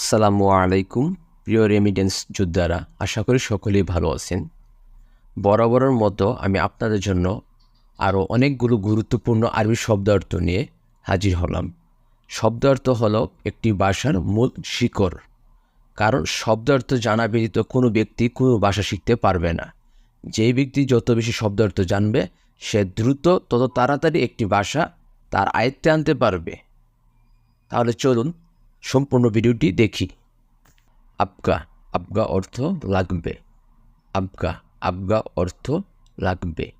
আসসালামু আলাইকুম, প্রিয় রেমিডেন্স যোদ্ধারা, আশা করি সকলেই ভালো আছেন। বরাবরের মতো আমি আপনাদের জন্য আরও অনেকগুলো গুরুত্বপূর্ণ আরবি শব্দার্থ নিয়ে হাজির হলাম। শব্দার্থ হলো একটি ভাষার মূল শিকড়। কারণ শব্দার্থ জানা ব্যতীত কোনো ব্যক্তি কোনো ভাষা শিখতে পারবে না। যেই ব্যক্তি যত বেশি শব্দার্থ জানবে, সে দ্রুত তত তাড়াতাড়ি একটি ভাষা তার আয়ত্তে আনতে পারবে। তাহলে চলুন সম্পূর্ণ ভিডিওটি দেখি। আবগা আবগা অর্থ লাগবে। আবগা আবগা অর্থ লাগবে।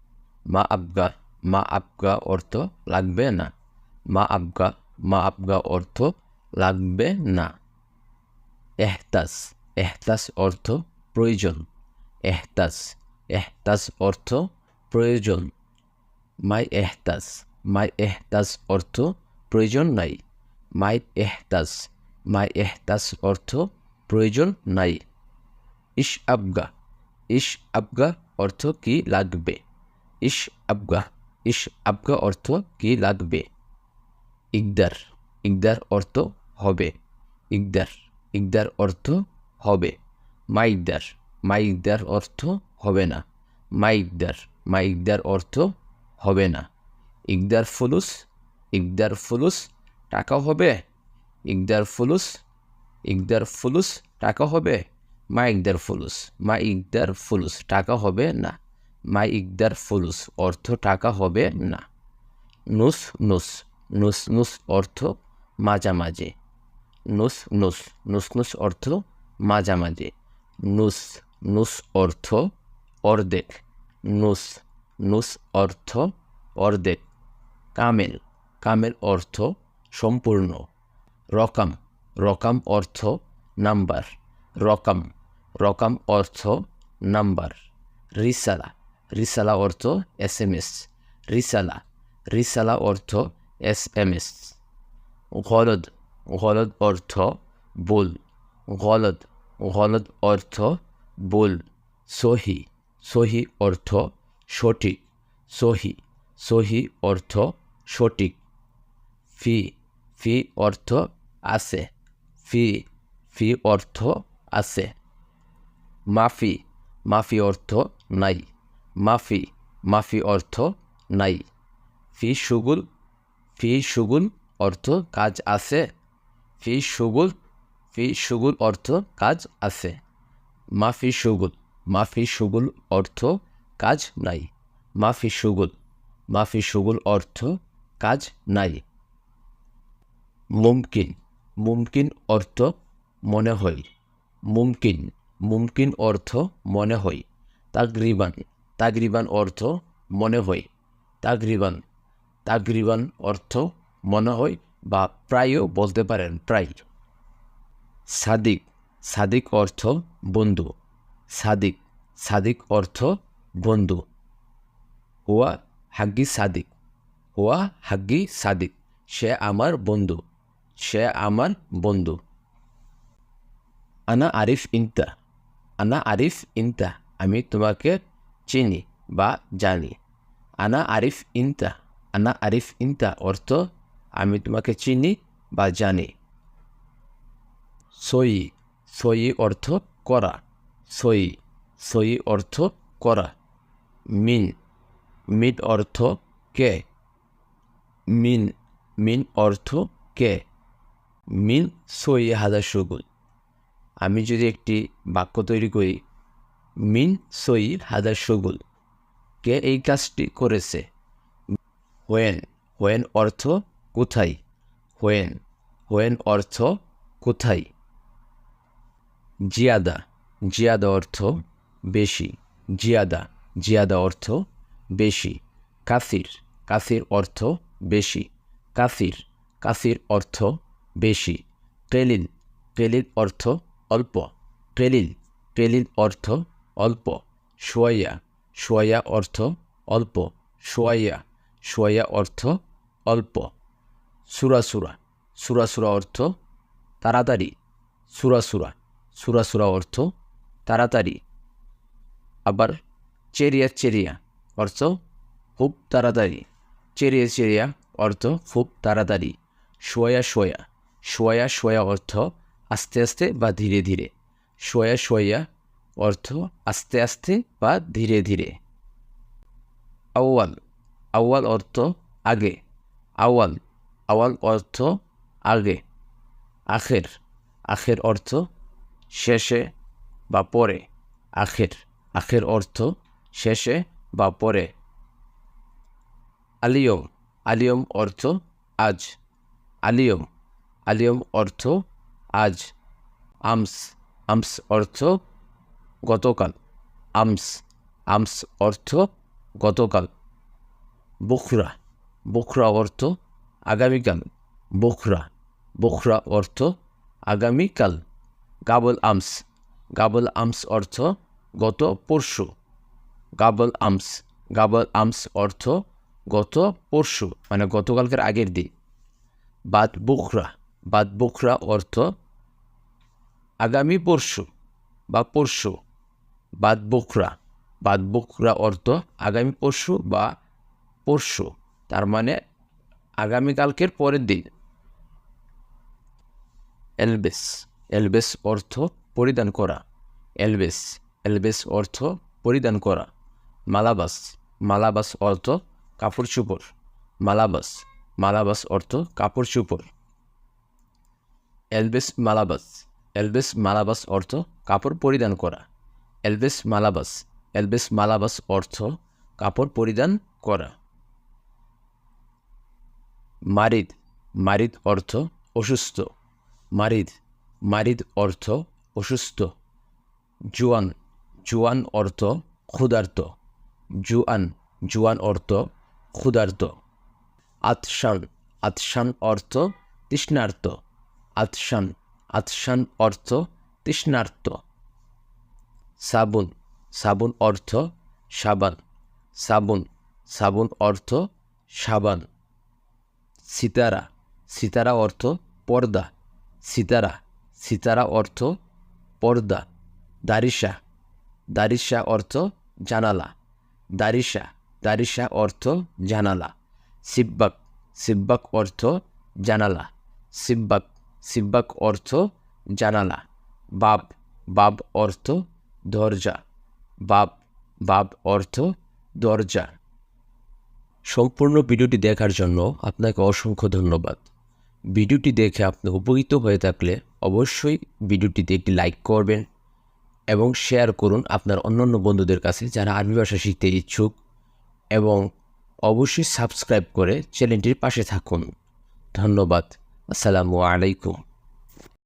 মা আবগা মা আবগা অর্থ লাগবে না। মা আবগা মা আবগা অর্থ লাগবে না। এহতাস এহতাস অর্থ প্রয়োজন। এহতাস এহতাস অর্থ প্রয়োজন। মাই এহতাস মাই এহতাস অর্থ প্রয়োজন নাই। মাই এহতাস মাই এহতাস অর্থ প্রয়োজন নাই। ইশ আবগা ইশ আবগা অর্থ কি লাগবে? ইশ আবগা ইশ আবগা অর্থ কি লাগবে? ইকদার ইকদার অর্থ হবে। ইকদার ইকদার অর্থ হবে। মাইকদার মাইকদার অর্থ হবে না। মাইকদার মাইকদার অর্থ হবে না। ইকদার ফুলুস ইকদার ফুলুস টাকা হবে, ইকদার ফুলুস ইকদার ফুলুস টাকা হবে, মা ইকদার ফুলুস, মা ইকদার ফুলুস টাকা হবে না, মা ইকদার ফুলুস অর্থ টাকা হবে না। নুস নুস নুস নুস অর্থ মাঝামাঝি। নুস নুস নুস নুস অর্থ মাঝামাঝি। নুস নুস অর্থ অর্ধেক। নুস নুস অর্থ অর্ধেক। কামেল কামেল অর্থ সম্পূর্ণ। রকাম রকাম অর্থ নাম্বার। রকাম রকাম অর্থ নাম্বার। রিসালা রিসালা অর্থ এস এম এস রিসালা রিসালা অর্থ এস এম এস গলদ গলদ অর্থ বুল। গলদ গলদ অর্থ বুল। সহি সহি অর্থ সঠিক। সহি সহি অর্থ সঠিক। ফি ফি অর্থ আছে। ফি ফি অর্থ আছে। মাফি মাফি অর্থ নাই। মাফি মাফি অর্থ নাই। ফি সুগুল ফি সুগুল অর্থ কাজ আছে। ফি সুগুল ফি সুগুল অর্থ কাজ আছে। মাফি সুগুল মাফি সুগুল অর্থ কাজ নাই। মাফি সুগুল মাফি সুগুল অর্থ কাজ নাই। মুমকিন। মুমকিন অর্থ মনে হয় মুমকিন। মুমকিন অর্থ মনে হয় তাগরিবান। তাগরিবান অর্থ মনে হয় তাগরিবান। তাগরিবান অর্থ মনে হয় বা প্রায়ও বলতে পারেন প্রায় সাদিক। সাদিক অর্থ বন্ধু। সাদিক। সাদিক অর্থ বন্ধু। হুয়া হাগ্গি সাদিক। হুয়া হাগ্গি সাদিক। সে আমার বন্ধু। সে আমার বন্ধু। আনা আরিফ ইন্তা। আনা আরিফ ইন্তা, আমি তোমাকে চিনি বা জানি। আনা আরিফ ইন্তা। আনা আরিফ ইন্তা অর্থ, আমি তোমাকে চিনি বা জানি। সই সই অর্থ করা। সই সই অর্থ করা। মিন মিন অর্থ কে? মিন মিন অর্থ কে? মিন সই হাজার সগুল। আমি যদি একটি বাক্য তৈরি করি, মিন সই হাজার সগুল। কে এই কাজটি করেছে? হোয়েন। হোয়েন অর্থ কোথায়? হোয়েন। হোয়েন অর্থ কোথায়? জিয়াদা। জিয়াদা অর্থ বেশি। জিয়াদা। জিয়াদা অর্থ বেশি। কাসির কাসির অর্থ বেশি। কাসির কাসির অর্থ বেশি। কেলিল কেলিল অর্থ অল্প। কেলিল কেলিল অর্থ অল্প। সোয়া সোয়া অর্থ অল্প। সোয়া সোয়া অর্থ অল্প। সুরাসুরা সুরাসুরা অর্থ তাড়াতাড়ি। সুরাসুরা সুরাসুরা অর্থ তাড়াতাড়ি। আবার চেরিয়া চেরিয়া অর্থ খুব তাড়াতাড়ি। চেরিয়া চেরিয়া অর্থ খুব তাড়াতাড়ি। সোয়া সোয়া সোয়া সোয়া অর্থ আস্তে আস্তে বা ধীরে ধীরে। শোয়া শোয়া অর্থ আস্তে আস্তে বা ধীরে ধীরে। আউয়াল আউয়াল অর্থ আগে। আওয়াল আওয়াল অর্থ আগে। আখের আখের অর্থ শেষে বা পরে। আখের আখের অর্থ শেষে বা পরে। আলিয়ম আলিয়ম অর্থ আজ। আলিয়ম আলিয়ম অর্থ আজ। আমস আমস অর্থ গতকাল। আমস আমস অর্থ গতকাল। বখরা বখরা অর্থ আগামীকাল। বখরা বখরা অর্থ আগামীকাল। গাবল আমস গাবল আমস অর্থ গত পরশু। গাবল আমস গাবল আমস অর্থ গত পরশু মানে গতকালকের আগের দিন। বাদ বুখরা বাদ বুখরা অর্থ আগামী পরশু বা পরশু, বাদ বুখরা। বাদ বুখরা অর্থ আগামী পরশু বা পরশু, তার মানে আগামীকালকের পরের দিন। এলবেস এলবেস অর্থ পরিধান করা। এলবেস এলবেস অর্থ পরিধান করা। মালাবাস মালাবাস অর্থ কাপড় চোপড়। মালাবাস মালাবাস অর্থ কাপড় চোপড়। এলবেস মালাবাস। এলবেস মালাবাস অর্থ কাপড় পরিধান করা। এলবেস মালাবাস। এলবেস মালাবাস অর্থ কাপড় পরিধান করা। মারিদ। মারিদ অর্থ অসুস্থ। মারিদ। মারিদ অর্থ অসুস্থ। জুয়ান। জুয়ান অর্থ ক্ষুধার্ত। জুয়ান। জুয়ান অর্থ ক্ষুধার্ত। আতশান। আতশান অর্থ তৃষ্ণার্ত। আতশান আতশান অর্থ তৃষ্ণার্ত। সাবুন সাবুন অর্থ সাবান। সাবুন সাবুন অর্থ সাবান। সিতারা সিতারা অর্থ পর্দা। সিতারা সিতারা অর্থ পর্দা। দারিসা দারিসা অর্থ জানালা। দারিসা দারিসা অর্থ জানালা। সিব্বাক সিব্বাক অর্থ জানালা। সিব্বাক সিব্বাক অর্থ জানালা। বাব বাব অর্থ দরজা। বাব বাব অর্থ দরজা। সম্পূর্ণ ভিডিওটি দেখার জন্য আপনাকে অসংখ্য ধন্যবাদ। ভিডিওটি দেখে আপনি উপকৃত হয়ে থাকলে অবশ্যই ভিডিওটিতে একটি লাইক করবেন এবং শেয়ার করুন আপনার অন্যান্য বন্ধুদের কাছে যারা আরবি ভাষা শিখতে ইচ্ছুক এবং অবশ্যই সাবস্ক্রাইব করে চ্যানেলটির পাশে থাকুন। ধন্যবাদ। আসসালামু আলাইকুম।